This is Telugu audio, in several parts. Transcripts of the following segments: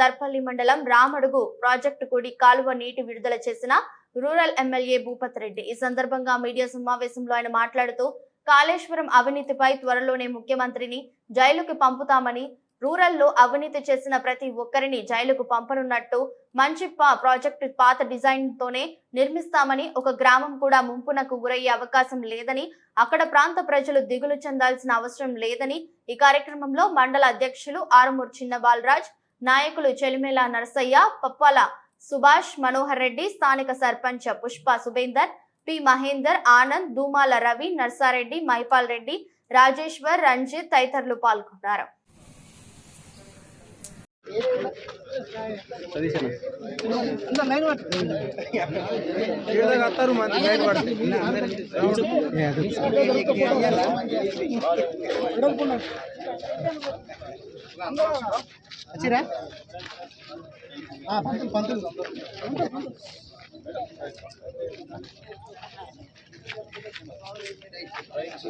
దర్పల్లి మండలం రామడుగు ప్రాజెక్టు కూడి కాలువ నీటి విడుదల చేసిన రూరల్ ఎమ్మెల్యే భూపత్ రెడ్డి. ఈ సందర్భంగా మీడియా సమావేశంలో ఆయన మాట్లాడుతూ కాళేశ్వరం అవినీతిపై త్వరలోనే ముఖ్యమంత్రిని జైలుకి పంపుతామని రూరల్లో అవినీతి చేసిన ప్రతి ఒక్కరిని జైలుకు పంపనున్నట్టు మంచిప్ప ప్రాజెక్టు పాత డిజైన్ తోనే నిర్మిస్తామని ఒక గ్రామం కూడా ముంపునకు గురయ్యే అవకాశం లేదని అక్కడ ప్రాంత ప్రజలు దిగులు చెందాల్సిన అవసరం లేదని ఈ కార్యక్రమంలో మండల అధ్యక్షులు ఆరుమూరు చిన్న బాలరాజ్ నాయకులు చెలిమేల నరసయ్య పప్పాల సుభాష్ మనోహర్ రెడ్డి స్థానిక సర్పంచ్ పుష్ప సుబేందర్ పి మహేందర్ ఆనంద్ దూమాల రవి నర్సారెడ్డి మైపాల్ రెడ్డి రాజేశ్వర్ రంజిత్ తదితరులు పాల్గొన్నారు. వచ్చిరా పంతులు పంతులు.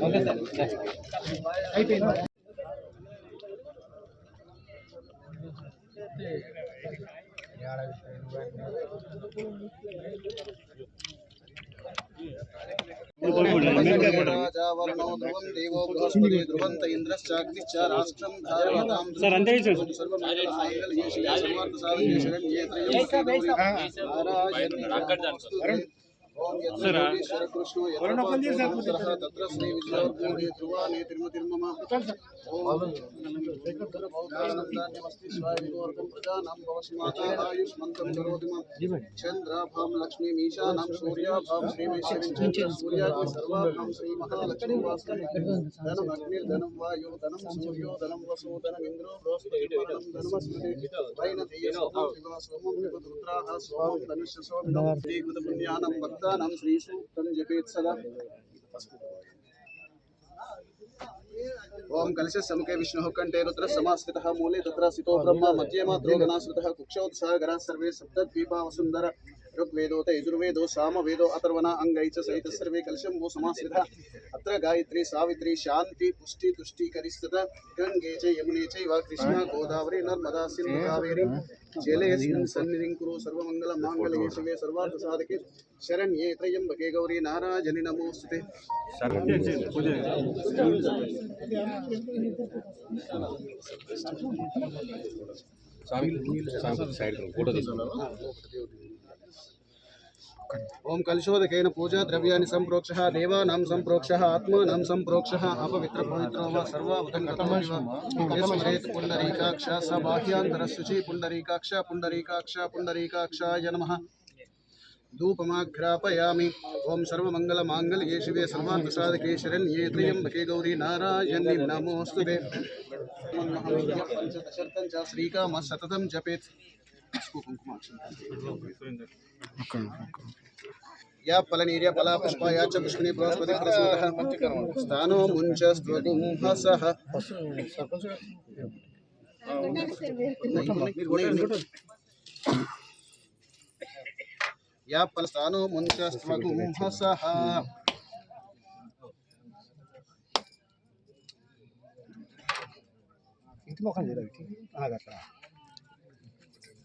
ఓకే సార్ అయిపోయింది. బృహస్పతి ధ్రువంత ఇంద్రశ్చాగ్నిశ్చ రాష్ట్రం ధారవతాం సార్, అంతే ఇచ్చు. తత్ర శ్రీ విజయోర్భూమి ధ్రువానే తిరుమతిర్మమ ఆనందాన్యమస్తి ज्ञानदान्यमस्तिष्वायविगोर्गं प्रजानां भवसिमातायुष्मन्तं करोति मम चन्द्राभां लक्ष्मीमीशानां सूर्याभां श्रीमैश्वरीं च सूर्याभां सर्वाभां श्रीमहालक्ष्मीवासनं धनम् अग्निर्धनं वायो धनं सूर्यो धनं वसो धनमिन्द्रो बृहस्पतिर्धनं धनमस्मृति वैनतेयसोमं विवासोमं विवदुत्राः सोमं धनुष्यसोमं श्रीकृतपुण्यानां भक्तानां श्रीसूक्तं जपेत् सदा ओम कलशसमुखे विष्णु कंठे रुद्र स्थितः मूले तत्र सितो ब्रह्म मध्ये मातृगणाश्रितः कुक्षोत्साहगरः सर्वे सप्तद्वीपा वसुन्धर ऋग्वेदो ते यजुर्वेदो सामवेदो अथर्वना अङ्गै च सहित सर्वे कलशं वो समाश्रितः। अत्र गायत्री, सावित्री शांति पुष्टि, तुष्टि करिस्तत गंगे च, यमुने चैव, कृष्णा, गोदावरी, नर्मदा सिंह कावेरी। ಶೈಲೇಯಸ್ಮಿನ್ ಸನ್ನಿಧಿಂಕುರು ಸರ್ವಮಂಗಲ ಮಾಂಗಲ್ಯ ಶಿವೆ ಸರ್ವಾರ್ಥ ಸಾಧಕೆ ಶರಣ್ಯೇ ತ್ರಯಂಬಕೆ ಗೌರಿ ನಾರಾಜನಿ ನಮೋಸ್ತುತೆ ಸ್ವಾಮಿ ಸೈಡ್ ಫೋಟೋ ఓం కలుషోదకేన పూజా ద్రవ్యాన్ని సంప్రోక్ష దేవానాం సంప్రోక్ష ఆత్మానాం సంప్రోక్ష అపవిత్ర పవిత్రో వా సర్వావతంగతమేత్ పుండరీకాక్ష స బాహ్యాంతర శుచి పుండరీకాక్ష పుండరీకాక్ష పుండరీకాక్షాయ నమః ధూపమాఘ్రాపయామి ఓం సర్వమంగళమాంగళ్యే శివే సర్వార్థసాధకే శరణ్యే త్ర్యంబకే గౌరీ నారాయణి నమోస్తుతే పంచదశర్థం చ శ్రీకామ సతతం జపేత్ या फलनीर्य యా ఫలన ఏరియా ఫలా పుష్ప యాచ పుష్పిణి బృహస్పతి ప్రసూత స్థానో ముంచ సహ. యా ఫల స్థానో ముంచ స్వగుంహ ఇంటి మొఖం చేయడానికి అట్లా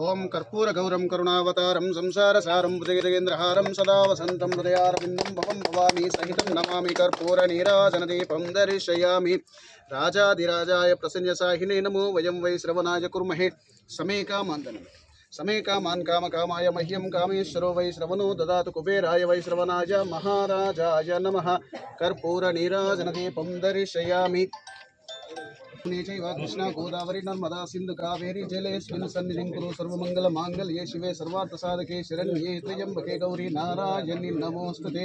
ॐ कर्पूरगौरं करुणावतारं संसारसारं हृदयेन्द्रहारं सदा वसन्तं सहित नमा कर्पूर नीराजन दीपम दर्शयामी। राजाधिराजा प्रसन्न साहिने नमो वयम वै श्रवणाय समय समे समय काम काम कामाय मह्यं कामेश्वरो वै श्रवनो ददातु कुबेराय वै श्रवणाय महाराजाय नमः। देप दर्शयामी। पुण्यैव कृष्णा गोदावरी नर्मदा सिंधु कावेरी जलेस्मिन् सन्निधिं कुरु सर्वमङ्गलमाङ्गल्ये शिवे सर्वार्थसाधके शरण्ये त्र्यम्बके गौरी नारायणि नमोऽस्तु ते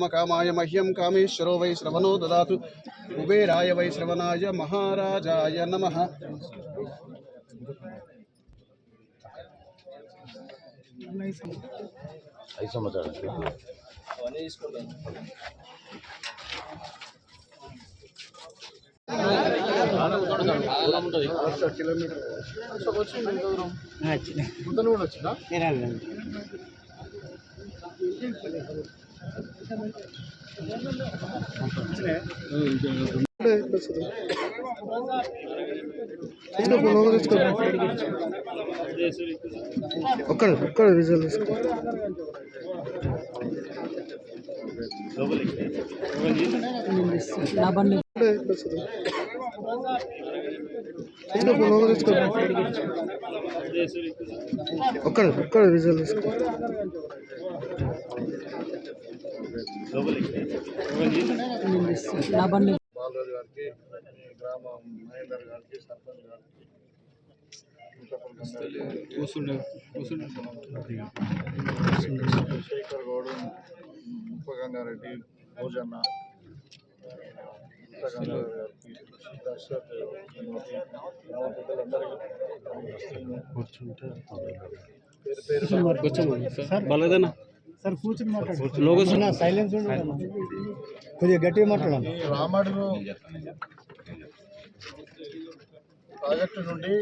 వై శ్రవణాయ కుర్మహే సమే కామాన్ కామకామాయ మహ్యం కామేశ్వరో వై శ్రవణో దదాతు కుబేరాయ వై శ్రవణాయ మహారాజాయ నమః ఒక్కడ ఒక్కడ విజువల్ తీసుకో. ఒక్కడ ఒక్కడ విజువల్ తీసుకో. బాలరాజు గారికి గ్రామ మహేందర్ గారికి సర్పంచ్ గారికి కూర్చుండే కూర్చుండే శేఖర్ గౌడ్ ఉపగంగారెడ్డి భోజన్న గంగారెడ్డి గారికి సార్ కూర్చుని మాట్లాడు సైలెన్స్ కొద్దిగా గట్టిగా మాట్లాడాలి ఈ రామడుగు ప్రాజెక్టు నుండి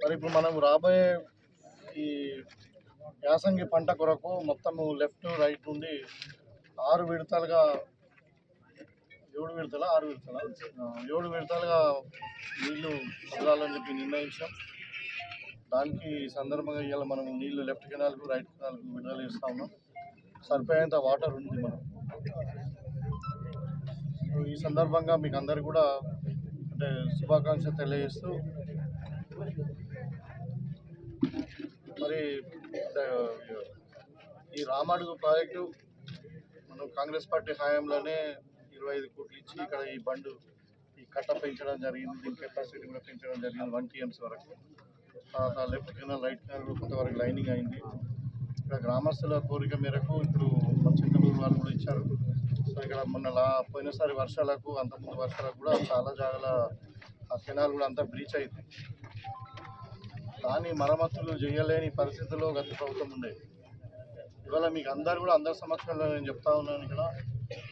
మరి ఇప్పుడు మనం రాబోయే ఈ యాసంగి పంట కొరకు మొత్తము లెఫ్ట్ రైట్ నుండి ఆరు విడతలుగా ఏడు విడతల ఆరు విడతల? ఏడు విడతలుగా నీళ్ళు వదలాలని చెప్పి నిర్ణయించాం. దానికి ఈ సందర్భంగా ఇవాళ మనం నీళ్ళు లెఫ్ట్ కెనాల్కు రైట్ కెనాల్కు విడుదల చేస్తా ఉన్నాం. సరిపోయేంత వాటర్ ఉంది మనం సో ఈ సందర్భంగా మీకు అందరు కూడా అంటే శుభాకాంక్షలు తెలియజేస్తూ మరి ఈ రామాడుగు ప్రాజెక్టు మనం కాంగ్రెస్ పార్టీ హయాంలోనే ఇరవై ఐదు కోట్లు ఇచ్చి ఇక్కడ ఈ బండు ఈ కట్ట పెంచడం జరిగింది దీని కెపాసిటీ కూడా పెంచడం జరిగింది వన్ టీఎంసీ వరకు. తర్వాత లెఫ్ట్ కింద లైట్ కెనాల్ కొంతవరకు లైనింగ్ అయింది. ఇక్కడ గ్రామస్తుల కోరిక మేరకు ఇప్పుడు మన చింతలూరు వాళ్ళు కూడా ఇచ్చారు. సో ఇక్కడ మొన్న లా పోయినసారి వర్షాలకు అంతకుముందు వర్షాలకు కూడా చాలా జాగాల ఆ కెనాల్ కూడా అంతా బ్రీచ్ అయింది. దాని మరమ్మతులు చేయలేని పరిస్థితుల్లో గత ప్రభుత్వం ఉండేది ఇవాళ మీకు అందరు కూడా అందరి సమక్షంలో నేను చెప్తా ఉన్నాను ఇక్కడ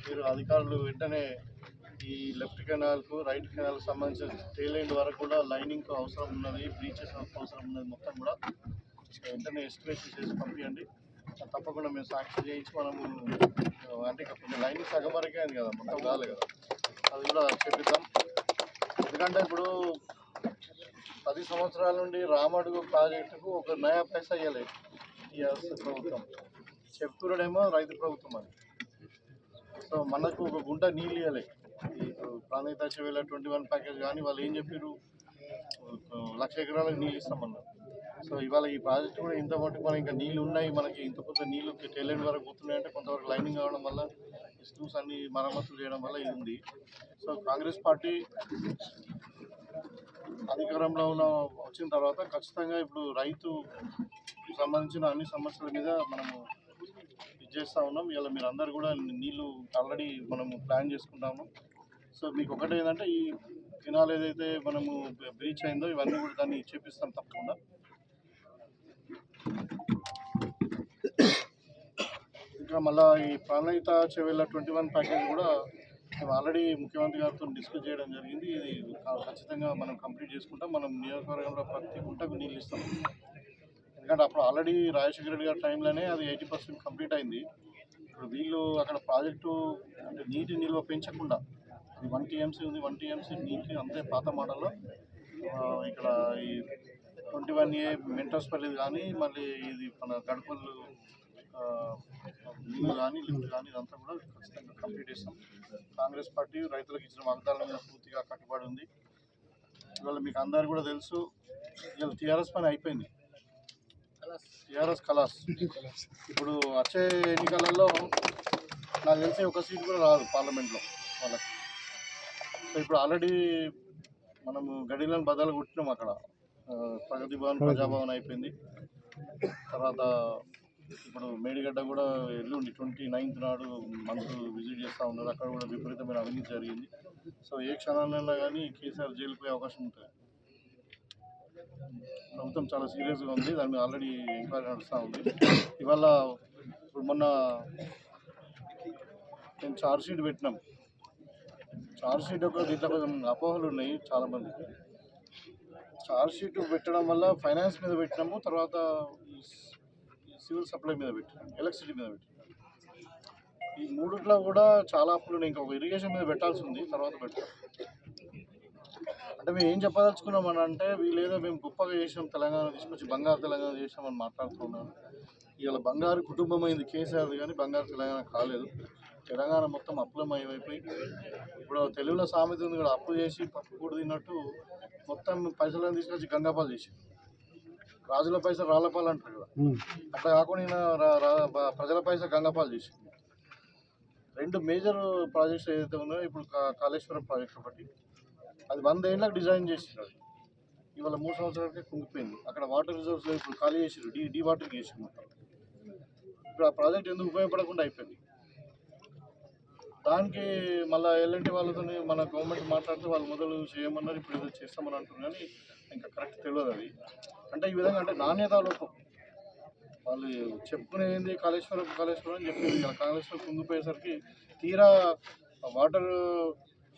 మీరు అధికారులు వెంటనే ఈ లెఫ్ట్ కెనాల్కు రైట్ కెనాల్కి సంబంధించిన టేలెండ్ వరకు కూడా లైనింగ్ అవసరం ఉన్నది బ్రీచెస్ అవసరం ఉన్నది మొత్తం కూడా. వెంటనే ఎస్టిమేషన్ చేసి పంపించండి తప్పకుండా మేము సాక్షి చేయించి మనము అంటే కొంచెం లైనింగ్ సగం వరకే అయింది కదా మొత్తం కాలేదు కదా. అది కూడా చెప్పిద్దాం. ఎందుకంటే ఇప్పుడు పది సంవత్సరాల నుండి రామడుగు ప్రాజెక్టుకు ఒక నయా పైసా ఇవ్వలేదు ఈ ప్రభుత్వం. చెప్తున్నాడేమో రైతు ప్రభుత్వం అది సో మనకు ఒక గుంట నీళ్ళు ఇవ్వలేదు Pranahita Chevella twenty one package కానీ వాళ్ళు ఏం చెప్పారు లక్ష ఎకరాలకు నీళ్ళు ఇస్తామన్నారు. సో ఇవాళ ఈ ప్రాజెక్ట్ కూడా ఇంత మటుకు మనకి ఇంకా నీళ్ళు ఉన్నాయి. మనకి ఇంత కొంత నీళ్ళు టైలెంట్ వరకు పోతున్నాయంటే కొంతవరకు లైనింగ్ కావడం వల్ల స్కూల్స్ అన్ని మరమ్మతులు చేయడం వల్ల ఇది ఉంది. సో కాంగ్రెస్ పార్టీ అధికారంలో ఉన్న వచ్చిన తర్వాత ఖచ్చితంగా ఇప్పుడు రైతు సంబంధించిన అన్ని సమస్యల మీద మనము ఇది చేస్తూ ఉన్నాం. ఇలా మీరు అందరు కూడా నీళ్ళు ఆల్రెడీ మనము ప్లాన్ చేసుకుంటాము. సో మీకు ఒకటే ఏంటంటే ఈ కెనాల్ ఏదైతే మనము బ్రీచ్ అయిందో ఇవన్నీ కూడా దాన్ని చేపిస్తాం తప్పకుండా. ఇంకా మళ్ళీ ఈ Pranahita Chevella twenty one package కూడా మేము ఆల్రెడీ ముఖ్యమంత్రి గారితో డిస్కస్ చేయడం జరిగింది. ఇది ఖచ్చితంగా మనం కంప్లీట్ చేసుకుంటాం. మనం నియోజకవర్గంలో ప్రతి గుంటకు నీళ్ళు ఇస్తాం. ఎందుకంటే అప్పుడు ఆల్రెడీ రాజశేఖర రెడ్డి గారి టైంలోనే అది ఎయిటీ పర్సెంట్ కంప్లీట్ అయింది. ఇప్పుడు వీళ్ళు అక్కడ ప్రాజెక్టు అంటే నీటి నిల్వ పెంచకుండా ఇది వన్ టీఎంసీ ఉంది వన్ టీఎంసీ నీటి అంతే పాత మోడల్లో. ఇక్కడ ఈ ట్వంటీ వన్ ఏ మెంటర్స్ పల్లిది కానీ మళ్ళీ ఇది మన గడపలు ఆ, నీళ్ళు కానీ లిఫ్ట్ కానీ ఇదంతా కూడా ఖచ్చితంగా కంప్లీట్ చేస్తాం. కాంగ్రెస్ పార్టీ రైతులకు ఇచ్చిన వాగ్దానాల మీద పూర్తిగా కట్టుబడి ఉంది. ఇవాళ మీకు అందరు కూడా తెలుసు ఇవాళ టీఆర్ఎస్ పని అయిపోయింది. టీఆర్ఎస్ కలాస్. ఇప్పుడు వచ్చే ఎన్నికలలో నాకు తెలిసి ఒక సీట్ కూడా రాదు పార్లమెంట్లో వాళ్ళకి. ఇప్పుడు ఆల్రెడీ మనము గడిలను బదలు కొట్టినాం అక్కడ. ప్రగతి భవన్ ప్రజాభవన్ అయిపోయింది. తర్వాత ఇప్పుడు మేడిగడ్డ కూడా ఎల్లుండి ట్వంటీ నైన్త్ నాడు మంత్రులు విజిట్ చేస్తూ ఉన్నారు. అక్కడ కూడా విపరీతమైన అవినీతి జరిగింది. సో ఏ క్షణాలైనా కానీ కేసీఆర్ జైలుకు పోయే అవకాశం ఉంటుంది. ప్రభుత్వం చాలా సీరియస్గా ఉంది. దాని మీద ఆల్రెడీ ఎంక్వైరీ నడుస్తూ ఉంది. ఇవాళ ఇప్పుడు మొన్న మేము చార్జ్ షీట్ పెట్టినాం. చార్జ్ షీట్ ఒక దీంట్లో కొంచెం అపోహలు ఉన్నాయి చాలామందికి చార్జ్ షీట్ పెట్టడం వల్ల ఫైనాన్స్ మీద పెట్టినాము తర్వాత సివిల్ సప్లై మీద పెట్టినాము ఎలక్ట్రిసిటీ మీద పెట్టినాము. ఈ మూడిట్లో కూడా చాలా అప్పులు ఉన్నాయి. ఇంకా ఒక ఇరిగేషన్ మీద పెట్టాల్సి ఉంది తర్వాత పెట్టాం అంటే మేము ఏం చెప్పదలుచుకున్నాం అని అంటే వీళ్ళేదో మేము గొప్పగా చేసినాం తెలంగాణ తీసుకొచ్చి బంగారు తెలంగాణ చేసినామని మాట్లాడుతున్నాం. ఇవాళ బంగారు కుటుంబం అయింది కేసీఆర్ కానీ బంగారు తెలంగాణ కాలేదు. తెలంగాణ మొత్తం అప్పులమయమైపోయి ఇప్పుడు తెలుగులో సామెత ఉంది కూడా అప్పు చేసి పప్పు కూడా తిన్నట్టు మొత్తం పైసలను తీసుకొచ్చి గంగాపాలు చేసి రాజుల పైసలు రాళ్ళపాలు అంటారు కదా. అట్లా కాకుండా ప్రజల పైసలు గంగాపాలు చేసి రెండు మేజర్ ప్రాజెక్ట్స్ ఏదైతే ఉన్నాయో ఇప్పుడు కాళేశ్వరం ప్రాజెక్ట్ ఒకటి అది వంద ఏళ్ళకి డిజైన్ చేసినారు ఇవాళ మూడు సంవత్సరాలకే కుంగిపోయింది. అక్కడ వాటర్ రిజర్వ్స్ ఇప్పుడు ఖాళీ చేసిరు డీ డీ వాటరింగ్ చేసి మొత్తం. ఇప్పుడు ఆ ప్రాజెక్ట్ ఎందుకు ఉపయోగపడకుండా అయిపోయింది? దానికి మళ్ళీ ఎలాంటి వాళ్ళతో మన గవర్నమెంట్ మాట్లాడితే వాళ్ళు మొదలు చేయమన్నారు ఇప్పుడు ఏదో చేస్తామని అంటున్నారు కానీ ఇంకా కరెక్ట్ తెలియదు అది. అంటే ఈ విధంగా అంటే నాణ్యత లోపం. వాళ్ళు చెప్పుకునేది కాళేశ్వరం కాళేశ్వరం అని చెప్పింది కాళేశ్వరం కుంగిపోయేసరికి తీరా వాటర్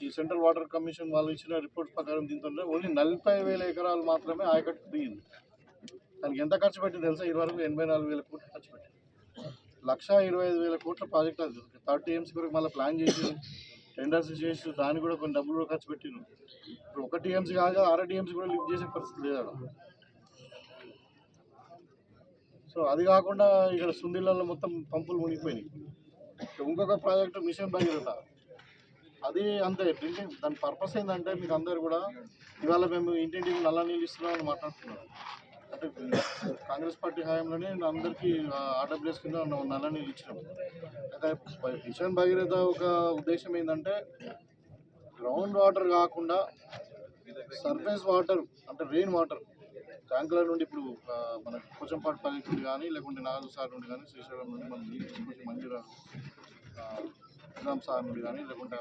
ఈ సెంట్రల్ వాటర్ కమిషన్ వాళ్ళు ఇచ్చిన రిపోర్ట్స్ ప్రకారం దీంతో ఓన్లీ నలభై వేల ఎకరాలు మాత్రమే ఆయకట్టు దిగింది. దానికి ఎంత ఖర్చు పెట్టింది తెలుసా? ఇరవై వరకు ఎనభై నాలుగు వేల కోట్లు ఖర్చు పెట్టింది లక్ష ఇరవై ఐదు వేల కోట్ల ప్రాజెక్ట్ అది. థర్డ్ టీఎంసీ వరకు మళ్ళీ ప్లాన్ చేసి టెండర్స్ చేసి దానికి కూడా కొన్ని డబ్బులు కూడా ఖర్చు పెట్టిను ఇప్పుడు ఒక టీఎంసీ కాదు ఆరో టీఎంసీ కూడా లిఫ్ట్ చేసే పరిస్థితి లేదు సో అది కాకుండా ఇక్కడ సుందిళ్ళలో మొత్తం పంపులు మునిగిపోయినాయి. ఇంకొక ప్రాజెక్టు మిషన్ భగీరథ. అది అంతే. డ్రింకింగ్ దాని పర్పస్ ఏంటంటే మీకు అందరు కూడా ఇవాళ మేము ఇంటింటికి నల్ల నీళ్ళు ఇస్తున్నామని మాట్లాడుతున్నాం అంటే కాంగ్రెస్ పార్టీ హయాంలోనే అందరికీ ఆర్డబ్ల్యూఎస్ కింద న- నల్ల నీళ్ళు ఇచ్చినాం. అయితే మిషన్ భగీరథ ఒక ఉద్దేశం ఏంటంటే గ్రౌండ్ వాటర్ కాకుండా సర్ఫేస్ వాటర్ అంటే రెయిన్ వాటర్ ట్యాంకుల నుండి ఇప్పుడు మన పోచంపాటు ప్రాజెక్ట్ నుండి కానీ లేకుంటే నాలుగు సార్ నుండి కానీ శ్రీశైలం నుండి మనం నీళ్ళు తీసుకొచ్చి మంజూరా నిజాం సార్ నుండి కానీ లేకుంటే